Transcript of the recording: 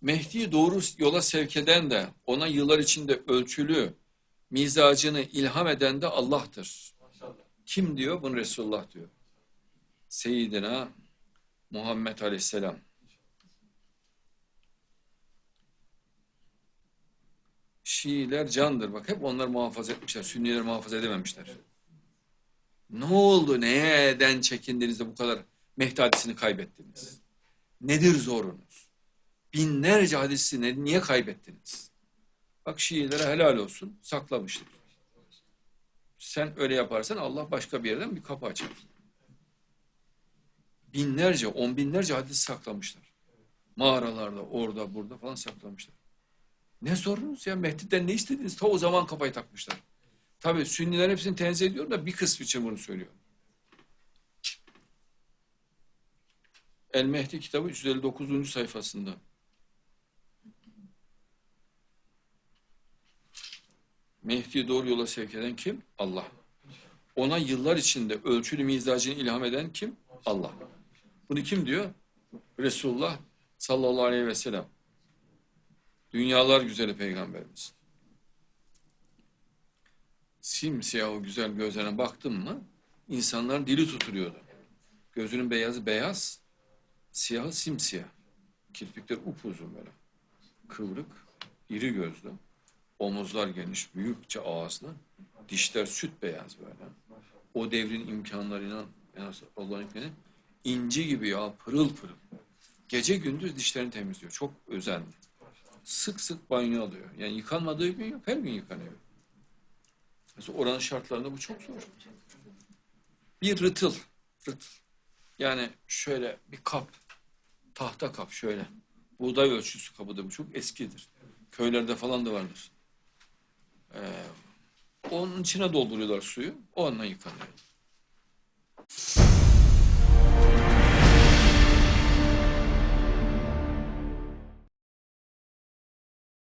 Mehdi'yi doğru yola sevk eden de ona yıllar içinde ölçülü mizacını ilham eden de Allah'tır. Kim diyor? Bunu Resulullah diyor. Seyyidina Muhammed Aleyhisselam. Şiiler candır. Bak hep onlar muhafaza etmişler. Sünniler muhafaza edememişler. Ne oldu? Neyden çekindiniz de bu kadar Mehdi hadisini kaybettiniz? Nedir zorunuz? Binlerce hadisi ne- niye kaybettiniz? Bak Şiilere helal olsun saklamışlar. Sen öyle yaparsan Allah başka bir yerden bir kapı açar. Binlerce, on binlerce hadis saklamışlar. Mağaralarda, orada, burada falan saklamışlar. Ne sorunuz ya? Mehdi'den ne istediniz? Ta o zaman kafayı takmışlar. Tabii Sünniler hepsini tenzih ediyor da bir kısmı için bunu söylüyor. El Mehdi kitabı 359. sayfasında. Mehdi'yi doğru yola sevk eden kim? Allah. Ona yıllar içinde ölçülü mizacını ilham eden kim? Allah. Bunu kim diyor? Resulullah sallallahu aleyhi ve sellem. Dünyalar güzeli peygamberimiz. Simsiyah o güzel gözlerine baktım mı insanların dili tutuluyordu. Gözünün beyazı beyaz, siyahı simsiyah. Kirpikler upuzun böyle. Kıvrık, iri gözlü. Omuzlar geniş, büyükçe ağızlı. Dişler süt beyaz böyle. O devrin imkanlarıyla yani Allah'ın imkanı inci gibi ya pırıl pırıl. Gece gündüz dişlerini temizliyor. Çok özenli. Sık sık banyo alıyor. Yani yıkanmadığı gün yok. Her gün yıkanıyor. Mesela oranın şartlarında bu çok zor. Bir rıtıl. Rıtıl. Yani şöyle bir kap. Tahta kap şöyle. Buğday ölçüsü kabıdır bu. Çok eskidir. Köylerde falan da vardır. Onun içine dolduruyorlar suyu. Onunla yıkanıyor.